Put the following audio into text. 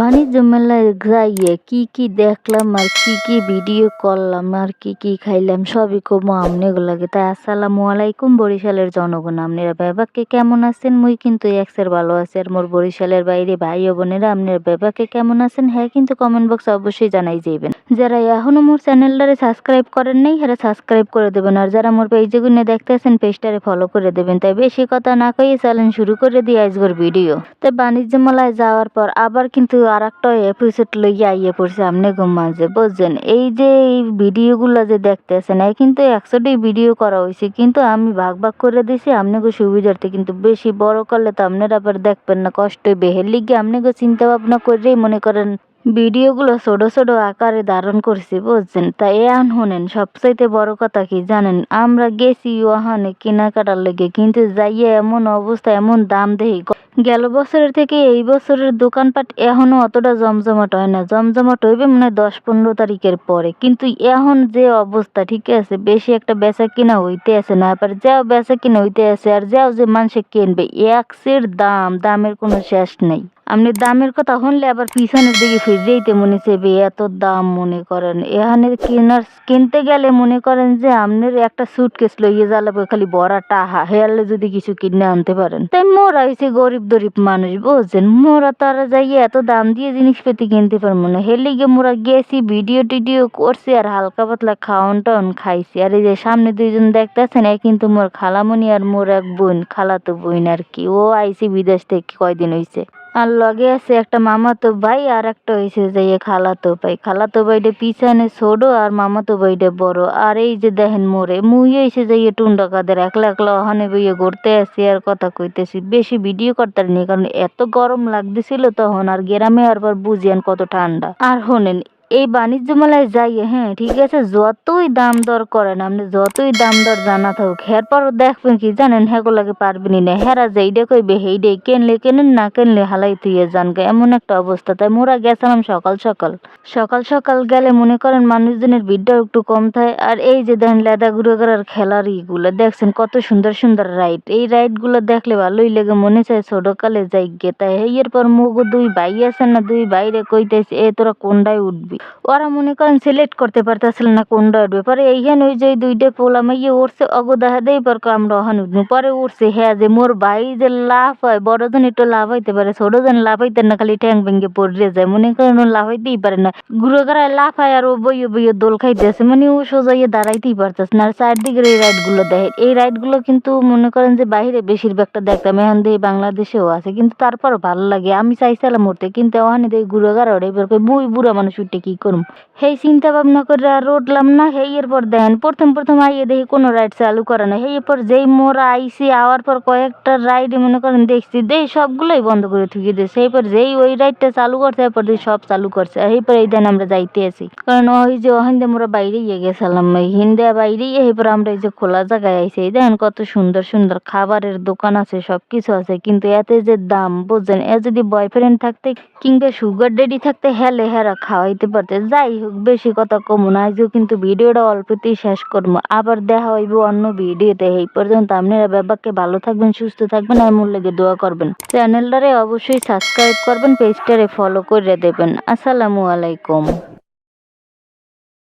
বাণিজ্য মেলায় যাইয়ে কি কি দেখলাম আর কি কি ভিডিও করলাম আর কি কি খাইলাম, সবই কমো আমনেগো লাগে। তাই আসসালামু আলাইকুম বরিশালের জনগণ। আপনারা বেবাকে কেমন আছেন? মুই কিন্তু এক্সের ভালো আছি আর মোর বরিশালের বাইরে ভাই ও বোনেরা আপনার বেবাকে কেমন আছেন? হ্যাঁ কিন্তু কমেন্ট বক্সে অবশ্যই জানাই যাইবেন। যারা এখনও মোর চ্যানেলটারে সাবস্ক্রাইব করেন নাই হ্যাঁ সাবস্ক্রাইব করে দেবেন। আর যারা মোর পেজে গুনে দেখতেছেন পেজটারে ফলো করে দেবেন। তাই বেশি কথা না কইয়ে চ্যানেল শুরু করে দিয়ে আজকের ভিডিও। তাই বাণিজ্য মেলায় যাওয়ার পর আবার কিন্তু আর একটা এপিসোড লইয়া আইয়ে পড়ছে, আমনে গো মাঝে বুঝছেন? এই যে এই ভিডিওগুলো যে দেখতেছেন এই কিন্তু একশোটি ভিডিও করা হয়েছে কিন্তু আমি ভাগ ভাগ করে দিছি আমনেগো সুবিধার্থে কিন্তু বেশি বড় করলে তো আপনারা আবার দেখবেন না, কষ্ট বেহের লিগে আমনেগো চিন্তা ভাবনা করেই মনে করেন, ভিডিওগুলো ছোট ছোট আকারে ধারণ করছি, বুঝছেন? তা এখন শোনেন, সবচাইতে বড় কথা কি জানেন? আমরা গেছি ওখানে কেনাকাটার লেগে, কিন্তু যাইয়া এমন অবস্থা, এমন দাম দেই গেল বছরের থেকে এই বছরের দোকানপাট এখনও অতটা জমজমাট হয় না। জমজমাট হইবে মনে দশ পনেরো তারিখের পরে। কিন্তু এখন যে অবস্থা, ঠিক আছে? বেশি একটা বেচা কিনা হইতে আছে না, আবার যাও বেচা কিনা হইতে আছে, আর যাও যে মানুষে কিনবে, একসের দাম, দামের কোনো শেষ নেই। আপনি দামের কথা শুনলে আবার পিছনের দিকে ফিরেইতে মনে চাইবে, এত দাম মনে করেন। এখানে কেনার কিনতে গেলে মনে করেন যে আপনার একটা সুটকেস লইয়ে জ্বালাবে, খালি বড়া টাহা হেয়ালে যদি কিছু কিনে আনতে পারেন। তাই মোরা হয়েছে গরিব গরিব মানুষ বুঝছেন? মোরা তারা যাইয়ে এত দাম দিয়ে জিনিস পেতে কিনতে পারব না। হেলে গিয়ে মোরা গেছি, ভিডিও টিডিও করছি আর হালকা পাতলা খাওয়ান টাউন খাইছি। আর এই যে সামনে দুইজন দেখতেছেন, এ কিন্তু মোর খালামণি আর মোর এক বোন, খালাতো বোন আর কি। ও আইসি বিদেশ থেকে, কয়দিন হইছে? আর লগে আসে একটা মামাতো ভাই আর একটা হয়েছে যে খালাতো ভাই। খালাতো ভাইটা পিছনে ছোট আর মামাতো ভাইটা বড়। আর এই যে দেখেন মোরে, মুই হয়েছে যে টুন্ডা কাদের, একলা একলা ওখানে বইয়ে ঘুরতে আসি আর কথা কইতেছি। বেশি ভিডিও করতে নি কারণ এত গরম লাগতেছিল তখন আর গ্রামে আর বুঝিয়েন কত ঠান্ডা। আর শোনেন এই বাণিজ্য মেলায় যাই হ্যাঁ ঠিক আছে, যতই দাম দর করেন আপনি, যতই দাম দর জানা থাকুক এরপর দেখবেন কি জানেন হেগুলাকে পারবেনই না। হেরা যেইডে কইবে, হেইডে কেনলে কেনেন, না কেনলে হালাই তুইয়ে জান গে, এমন একটা অবস্থা। তাই মোরা গেছিলাম সকাল সকাল। সকাল সকাল গেলে মনে করেন মানুষজনের ভিড়টা একটু কম থাকে। আর এই যে দেখেন লেদা ঘুরে করার খেলার ইগুলো দেখছেন কত সুন্দর সুন্দর রাইড। এই রাইডগুলো দেখলে ভালোই লেগে, মনে চায় ছোটকালে যাই গে। তাই এরপর মুখ দুই ভাই আছে না, দুই বাইরে কইতেছে, এ, তোরা কোনটায় উঠবি? ওরা মনে করেন সিলেক্ট করতে পারতেছিল না কোনটা উঠবে পরে এইখানে ওই যে দুইটা পোলা মাইয়ে উঠছে অগো দেখা দেই পর আমরা ওখানে উঠবো। পরে উঠছে হ্যাঁ যে মোর ভাই যে লাভ হয় বড়জন একটু লাভ হইতে পারে ছোটজন লাভ হইতে না, খালি ঠ্যাং ভেঙে পড়ে যায়। মনে করেন লাভ হইতেই পারে না। ঘুরে গড়ায় লাভ হয় আর ও বইয়ে বইয়ে দোল খাইতেছে মানে ও সোজাইয়ে দাঁড়াইতেই পারতেছে না। আর চারদিকের এই রাইডগুলো দেখে। এই রাইডগুলো কিন্তু মনে করেন যে বাইরে বেশিরভাগটা দেখতাম এখান দিয়ে বাংলাদেশেও আছে। কিন্তু তারপর ভালো লাগে। আমি চাইছিলাম উঠতে কিন্তু ওখানে দেখি ঘুরে গড়া এবার বই বুড়া মানুষ উঠে কি করুম? সেই চিন্তা ভাবনা করে আর উঠলাম না? সেই এরপর দেন। প্রথম প্রথম আইয়ে দেখি কোনো রাইড চালু করে না। সেই এরপর যেই মোরা আইসি আওয়ার পর কয়েকটা রাইড মনে করেন দেখছি, দেই সবগুলোই বন্ধ করে থুয়ে দিয়েছে। এরপর যেই ওই রাইডটা চালু করছে, এরপর দিয়ে সব চালু করছে। এরপর এই দেন আমরা যাইতে আছি। কারণ ওই যে ওখান মোরা বাইরে ইয়ে গেছিলাম হিন্দা বাইরে এরপর আমরা এই যে খোলা জায়গায় আইসি এই দেখেন কত সুন্দর সুন্দর খাবারের দোকান আছে সব কিছু আছে। কিন্তু এতে যে দাম, বুঝছেন? এ যদি বয়ফ্রেন্ড থাকতে কিংবা সুগার ডেডি থাকতে, হেলে হেরা খাওয়াইতে পারতে যাই হোক, বেশি কথা কমু না। আজও কিন্তু ভিডিওটা অল্পতেই শেষ করব আবার দেখা হইব অন্য ভিডিওতে। এই পর্যন্ত আপনারা ব্যাপারকে ভালো থাকবেন, সুস্থ থাকবেন, আর মূল লেগে দোয়া করবেন। চ্যানেলটারে অবশ্যই সাবস্ক্রাইব করবেন, পেজটারে ফলো করে দেবেন। আসসালামু আলাইকুম।